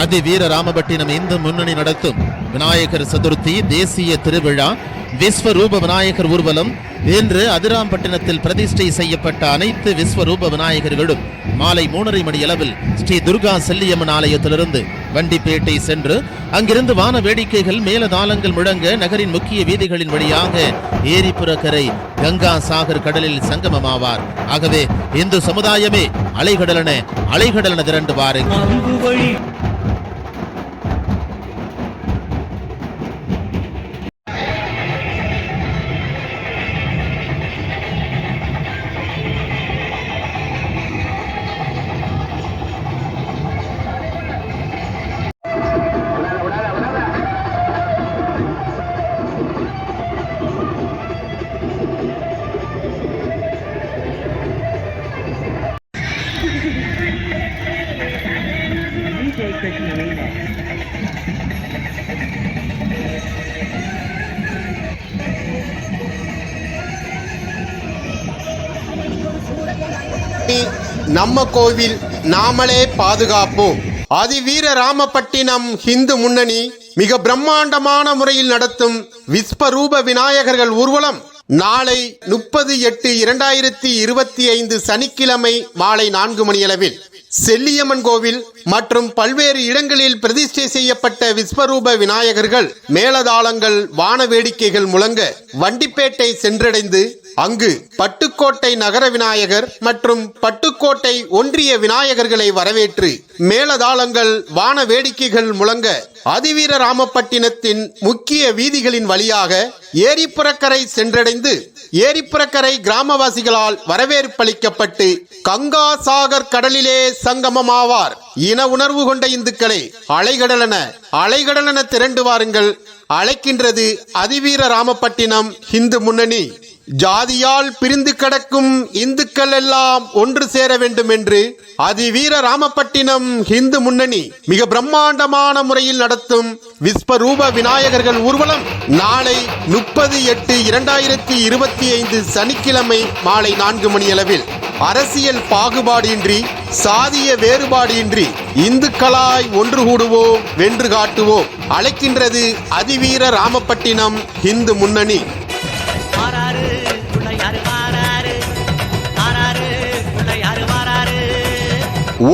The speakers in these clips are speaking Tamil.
அதி வீர ராமபட்டினம் இந்து முன்னணி நடத்தும் விநாயகர் சதுர்த்தி தேசிய திருவிழா விஸ்வரூப விநாயகர் ஊர்வலம் இன்று அதிராம்பட்டினத்தில் பிரதிஷ்டை செய்யப்பட்ட அனைத்து விஸ்வரூப விநாயகர்களும் மாலை மூணரை மணி அளவில் ஸ்ரீ துர்கா செல்லியம்மன் ஆலயத்திலிருந்து வண்டிப்பேட்டை சென்று அங்கிருந்து வான வேடிக்கைகள் மேலதாளங்கள் முழங்க நகரின் முக்கிய வீதிகளின் வழியாக ஏரிப்புறக்கரை கங்கா சாகர் கடலில் சங்கமமாவார். ஆகவே இந்து சமுதாயமே அலைகடலன அலைகடலன திரண்டு வாருங்கள். நம்ம கோவில் நாமளே பாதுகாப்போம். அதிவீர ராமப்பட்டினம் ஹிந்து முன்னணி மிக பிரம்மாண்டமான முறையில் நடத்தும் விஸ்வரூப விநாயகர்கள் ஊர்வலம். நாளை முப்பது எட்டு இரண்டாயிரத்தி இருபத்தி ஐந்து சனிக்கிழமை மாலை நான்கு மணியளவில் செல்லியம்மன் கோவில் மற்றும் பல்வேறு இடங்களில் பிரதிஷ்டை செய்யப்பட்ட விஸ்வரூப விநாயகர்கள் மேளதாளங்கள் வான வேடிக்கைகள் முழங்க வண்டிப்பேட்டை சென்றடைந்து அங்கு பட்டுக்கோட்டை நகர விநாயகர் மற்றும் பட்டுக்கோட்டை ஒன்றிய விநாயகர்களை வரவேற்று மேலதாளங்கள் வான வேடிக்கைகள் முழங்க அதிவீர ராமப்பட்டினத்தின் முக்கிய வீதிகளின் வழியாக ஏரிப்புறக்கரை சென்றடைந்து ஏரிப்புறக்கரை கிராமவாசிகளால் வரவேற்பளிக்கப்பட்டு கங்கா சாகர் கடலிலே சங்கமமாவார். இன உணர்வு கொண்ட இந்துக்களை அலைகடலன அலைகடலன திரண்டு வாருங்கள். அழைக்கின்றது அதிவீர ராமப்பட்டினம் இந்து முன்னணி. ஜாதியால் பிரிந்து கிடக்கும் இந்துக்கள் எல்லாம் ஒன்று சேர வேண்டும் என்று அதிவீர ராமப்பட்டினம் ஹிந்து முன்னணி மிக பிரம்மாண்டமான முறையில் நடத்தும் விஸ்வரூப விநாயகர்கள் ஊர்வலம். நாளை முப்பது எட்டு இரண்டாயிரத்தி இருபத்தி ஐந்து சனிக்கிழமை மாலை நான்கு மணியளவில் அரசியல் பாகுபாடின்றி சாதிய வேறுபாடின்றி இந்துக்களாய் ஒன்று கூடுவோம் வென்று காட்டுவோம். அழைக்கின்றது அதிவீர ராமப்பட்டினம் ஹிந்து முன்னணி.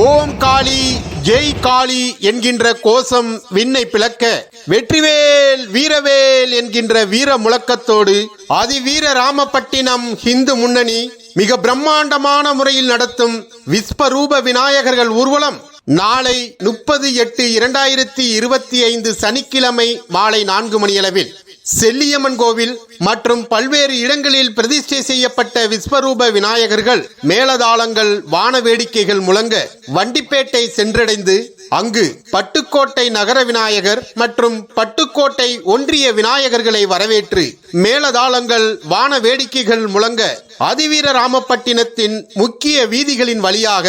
ஓம் காளி ஜெய் காளி என்கின்ற கோஷம் விண்ணை பிளக்க வெற்றிவேல் வீரவேல் என்கின்ற வீர முழக்கத்தோடு அதிவீர ராமப்பட்டினம் ஹிந்து முன்னணி மிக பிரம்மாண்டமான முறையில் நடத்தும் விஸ்வரூப விநாயகர்கள் ஊர்வலம் நாளை முப்பது எட்டு இரண்டாயிரத்தி இருபத்தி ஐந்து சனிக்கிழமை மாலை நான்கு மணியளவில். செல்லியம்மன் கோவில் மற்றும் பல்வேறு இடங்களில் பிரதிஷ்டை செய்யப்பட்ட விஸ்வரூப விநாயகர்கள் மேலதாளங்கள் வான வேடிக்கைகள் முழங்க வண்டிப்பேட்டை சென்றடைந்து அங்கு பட்டுக்கோட்டை நகர விநாயகர் மற்றும் பட்டுக்கோட்டை ஒன்றிய விநாயகர்களை வரவேற்று மேலதாளங்கள் வான வேடிக்கைகள் முழங்க அதிவீர ராமப்பட்டினத்தின் முக்கிய வீதிகளின் வழியாக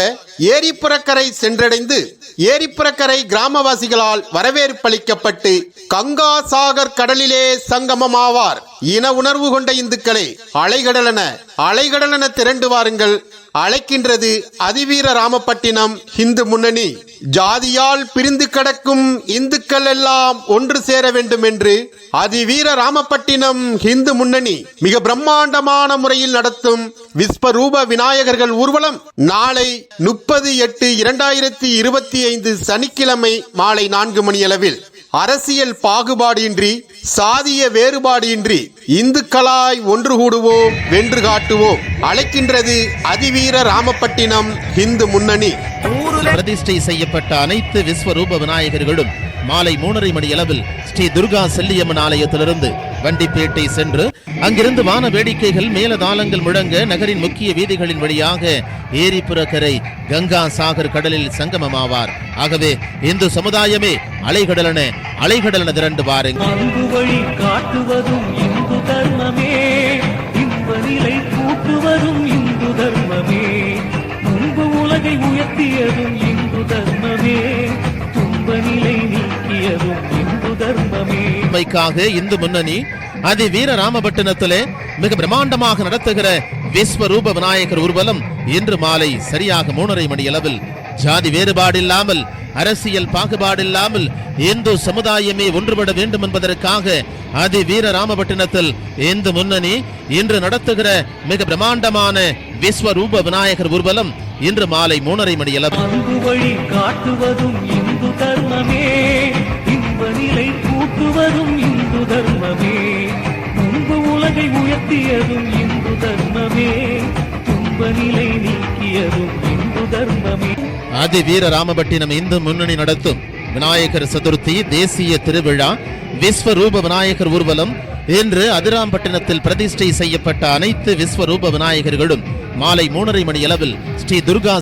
ஏரிப்புறக்கரை சென்றடைந்து ஏரிப்புறக்கரை கிராமவாசிகளால் வரவேற்பளிக்கப்பட்டு கங்கா சாகர் கடலிலே சங்கமமாவார். இன உணர்வு கொண்ட இந்துக்களை அலைகடலன அலைகடலன திரண்டு வாருங்கள். அழைக்கின்றது அதிவீர ராமப்பட்டினம் ஹிந்து முன்னணி. ஜாதியால் பிரிந்து கிடக்கும் இந்துக்கள் எல்லாம் ஒன்று சேர வேண்டும் என்று அதிவீர ராமப்பட்டினம் ஹிந்து முன்னணி மிக பிரம்மாண்டமான முறையில் நடத்தும் விஸ்வரூப விநாயகர்கள் ஊர்வலம். நாளை முப்பது எட்டு இரண்டாயிரத்தி இருபத்தி ஐந்து சனிக்கிழமை மாலை நான்கு மணியளவில். அரசியல் பாகுபாடின்றி சாதிய வேறுபாடின்றி இந்துக்களாய் ஒன்று கூடுவோம் வென்று காட்டுவோம். அழைக்கின்றது அதிவீர ராமப்பட்டினம் ஹிந்து முன்னணி. பிரதிஷ்டை செய்யப்பட்ட அனைத்து விஸ்வரூப விநாயகர்களும் மாலை மூணரை மணி அளவில் ஸ்ரீ துர்கா செல்லியம்மன் ஆலயத்திலிருந்து வண்டிப்பேட்டை சென்று அங்கிருந்து வான வேடிக்கைகள் மேலதாளங்கள் முழங்க நகரின் முக்கிய வீதிகளின் வழியாக ஏரிப்புறக்கரை கங்கா சாகர் கடலில் சங்கமமாவார். ஆகவே இந்து சமுதாயமே அலைகடலன அலைகடலன திரண்டு வாருங்கள். வழி காட்டுவதும் இந்து தர்மமே. இன்ப நிலை கூட்டுவதும் இந்து தர்மமே. முன்பு உலகை உயர்த்தியதும் இந்து தர்மமே. தர்மமே இந்து முன்னணி அதி வீர ராமபட்டினத்திலே மிக பிரம்மாண்டமாக நடத்துகிற விஸ்வரூப விநாயகர் ஊர்வலம் இன்று மாலை சரியாக மூணரை மணி அளவில். ஜாதி வேறுபாடு இல்லாமல் அரசியல் பாகுபாடு இல்லாமல் இந்து சமுதாயமே ஒன்றுபட வேண்டும் என்பதற்காக அதி வீர ராமபட்டினத்தில் இந்து முன்னணி இன்று நடத்துகிற மிக பிரம்மாண்டமான விஸ்வரூப விநாயகர் ஊர்வலம் இன்று மாலை மூணரை மணி அளவு நிலை கூட்டுவதும் இந்து தர்மமே. முன்பு உலகை உயர்த்தியதும் இந்து தர்மமே. துன்ப நிலை நீக்கியதும் இந்து தர்மமே. அதி வீர ராமபட்டினம் இந்து முன்னணி நடத்தும் விநாயகர் சதுர்த்தி தேசிய திருவிழா விஸ்வரூப விநாயகர் ஊர்வலம் இன்று அதிராம்பட்டினத்தில் பிரதிஷ்டை செய்யப்பட்ட அனைத்து விஸ்வரூப விநாயகர்களும் மாலை மூணரை மணி அளவில் ஸ்ரீ துர்கா